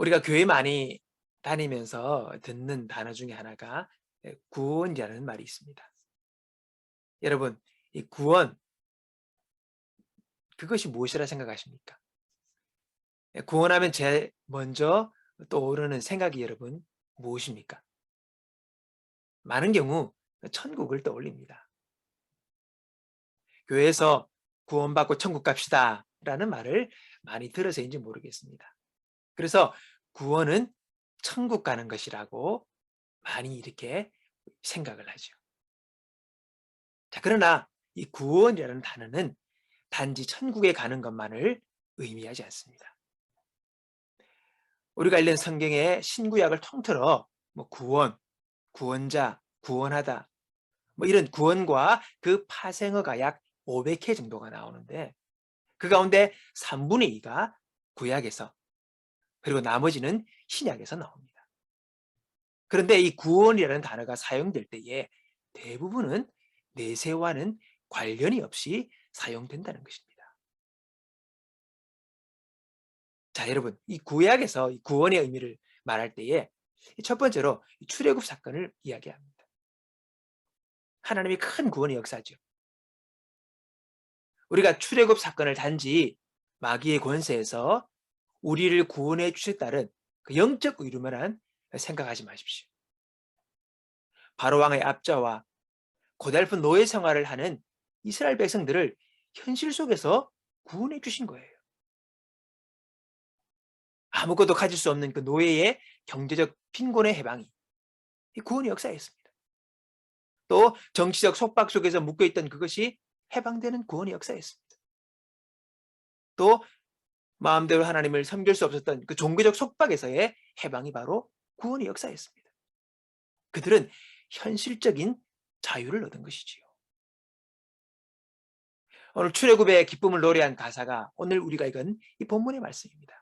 우리가 교회 많이 다니면서 듣는 단어 중에 하나가 예, 구원이라는 말이 있습니다. 여러분, 이 구원 그것이 무엇이라 생각하십니까? 예, 구원하면 제일 먼저 떠오르는 생각이 여러분 무엇입니까? 많은 경우 천국을 떠올립니다. 교회에서 구원받고 천국 갑시다 라는 말을 많이 들어서인지 모르겠습니다. 그래서 구원은 천국 가는 것이라고 많이 이렇게 생각을 하죠. 자, 그러나 이 구원이라는 단어는 단지 천국에 가는 것만을 의미하지 않습니다. 우리가 읽는 성경의 신구약을 통틀어 뭐 구원, 구원자, 구원하다 뭐 이런 구원과 그 파생어가 약 500회 정도가 나오는데 그 가운데 3분의 2가 구약에서 그리고 나머지는 신약에서 나옵니다. 그런데 이 구원이라는 단어가 사용될 때에 대부분은 내세와는 관련이 없이 사용된다는 것입니다. 자, 여러분, 이 구약에서 이 구원의 의미를 말할 때에 첫 번째로 출애굽 사건을 이야기합니다. 하나님의 큰 구원의 역사죠. 우리가 출애굽 사건을 단지 마귀의 권세에서 우리를 구원해 주셨다는 그 영적 의료만 생각하지 마십시오. 바로 왕의 압자와 고달픈 노예 생활을 하는 이스라엘 백성들을 현실 속에서 구원해 주신 거예요. 아무것도 가질 수 없는 그 노예의 경제적 빈곤의 해방이 이 구원의 역사였습니다. 또 정치적 속박 속에서 묶여있던 그것이 해방되는 구원의 역사였습니다. 또 마음대로 하나님을 섬길 수 없었던 그 종교적 속박에서의 해방이 바로 구원의 역사였습니다. 그들은 현실적인 자유를 얻은 것이지요. 오늘 출애굽의 기쁨을 노래한 가사가 오늘 우리가 읽은 이 본문의 말씀입니다.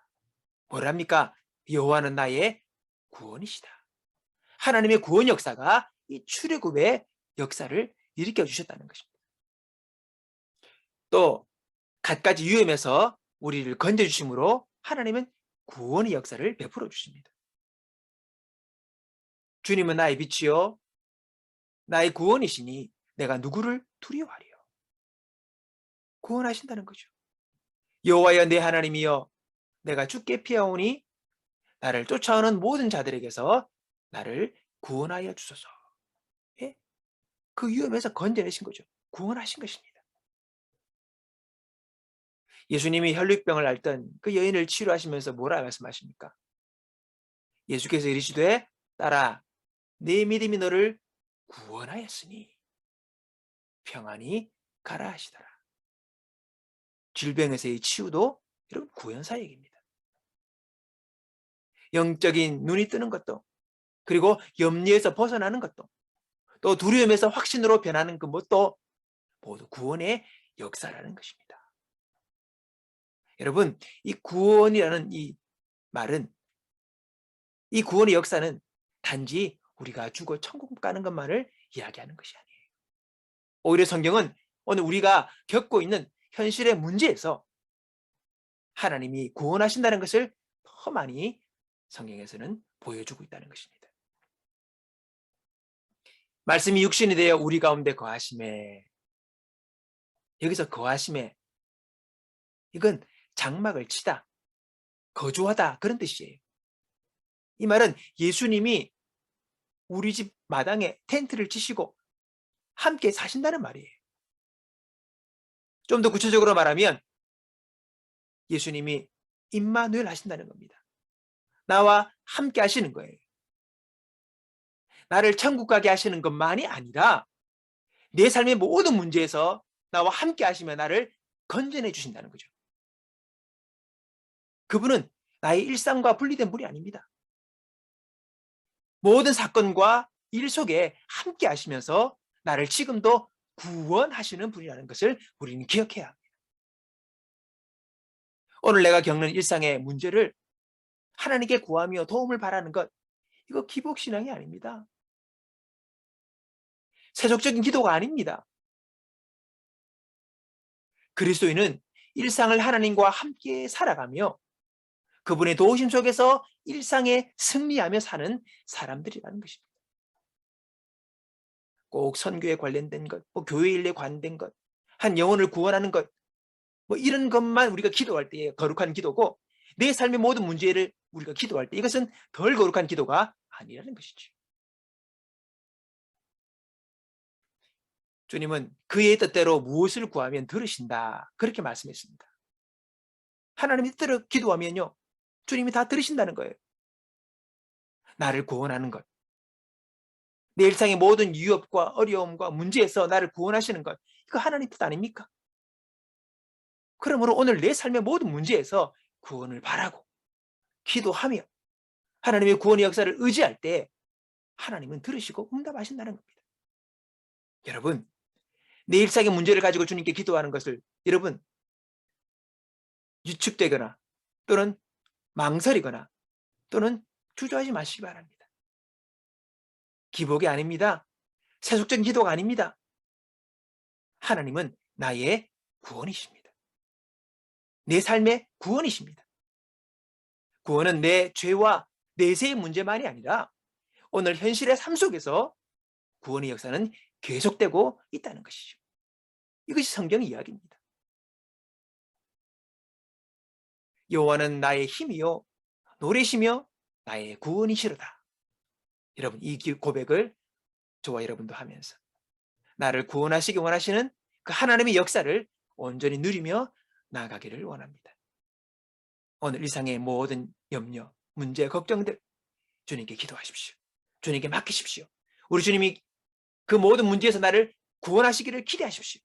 뭐랍니까? 여호와는 나의 구원이시다. 하나님의 구원 역사가 이 출애굽의 역사를 일으켜 주셨다는 것입니다. 또 갖가지 위험에서 우리를 건져 주심으로 하나님은 구원의 역사를 베풀어 주십니다. 주님은 나의 빛이요 나의 구원이시니 내가 누구를 두려워하리요. 구원하신다는 거죠. 여호와여 내 하나님이여 내가 죽게 피하오니 나를 쫓아오는 모든 자들에게서 나를 구원하여 주소서. 예? 그 위험에서 건져내신 거죠. 구원하신 것입니다. 예수님이 혈류병을 앓던 그 여인을 치료하시면서 뭐라 말씀하십니까? 예수께서 이르시되 따라 내 믿음이 너를 구원하였으니 평안히 가라 하시더라. 질병에서의 치유도 여러분 구원사역입니다. 영적인 눈이 뜨는 것도 그리고 염려에서 벗어나는 것도 또 두려움에서 확신으로 변하는 그 뭣도 모두 구원의 역사라는 것입니다. 여러분, 이 구원이라는 이 말은 이 구원의 역사는 단지 우리가 죽어 천국 가는 것만을 이야기하는 것이 아니에요. 오히려 성경은 오늘 우리가 겪고 있는 현실의 문제에서 하나님이 구원하신다는 것을 더 많이 성경에서는 보여주고 있다는 것입니다. 말씀이 육신이 되어 우리 가운데 거하심에 여기서 거하심에 이건 장막을 치다, 거주하다 그런 뜻이에요. 이 말은 예수님이 우리 집 마당에 텐트를 치시고 함께 사신다는 말이에요. 좀 더 구체적으로 말하면 예수님이 임마누엘 하신다는 겁니다. 나와 함께 하시는 거예요. 나를 천국 가게 하시는 것만이 아니라 내 삶의 모든 문제에서 나와 함께 하시며 나를 건져내 주신다는 거죠. 그분은 나의 일상과 분리된 분이 아닙니다. 모든 사건과 일 속에 함께 하시면서 나를 지금도 구원하시는 분이라는 것을 우리는 기억해야 합니다. 오늘 내가 겪는 일상의 문제를 하나님께 구하며 도움을 바라는 것, 이거 기복신앙이 아닙니다. 세속적인 기도가 아닙니다. 그리스도인은 일상을 하나님과 함께 살아가며 그분의 도우심 속에서 일상에 승리하며 사는 사람들이라는 것입니다. 꼭 선교에 관련된 것, 뭐 교회 일에 관된 것, 한 영혼을 구원하는 것, 뭐 이런 것만 우리가 기도할 때 거룩한 기도고 내 삶의 모든 문제를 우리가 기도할 때 이것은 덜 거룩한 기도가 아니라는 것이죠. 주님은 그의 뜻대로 무엇을 구하면 들으신다. 그렇게 말씀했습니다. 하나님의 뜻대로 기도하면요. 주님이 다 들으신다는 거예요. 나를 구원하는 것. 내 일상의 모든 위협과 어려움과 문제에서 나를 구원하시는 것. 이거 하나님 뜻 아닙니까? 그러므로 오늘 내 삶의 모든 문제에서 구원을 바라고 기도하며 하나님의 구원의 역사를 의지할 때 하나님은 들으시고 응답하신다는 겁니다. 여러분, 내 일상의 문제를 가지고 주님께 기도하는 것을 여러분 유축되거나 또는 망설이거나 또는 주저하지 마시기 바랍니다. 기복이 아닙니다. 세속적인 기도가 아닙니다. 하나님은 나의 구원이십니다. 내 삶의 구원이십니다. 구원은 내 죄와 내세의 문제만이 아니라 오늘 현실의 삶 속에서 구원의 역사는 계속되고 있다는 것이죠. 이것이 성경 이야기입니다. 여호와는 나의 힘이요 노래시며 나의 구원이시로다. 여러분 이 고백을 저와 여러분도 하면서 나를 구원하시기 원하시는 그 하나님의 역사를 온전히 누리며 나아가기를 원합니다. 오늘 일상의 모든 염려, 문제, 걱정들 주님께 기도하십시오. 주님께 맡기십시오. 우리 주님이 그 모든 문제에서 나를 구원하시기를 기대하십시오.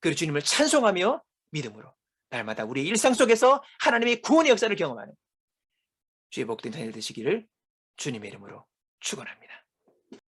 그리고 주님을 찬송하며 믿음으로 날마다 우리의 일상 속에서 하나님의 구원의 역사를 경험하는 주의 복된 자녀 되시기를 주님의 이름으로 축원합니다.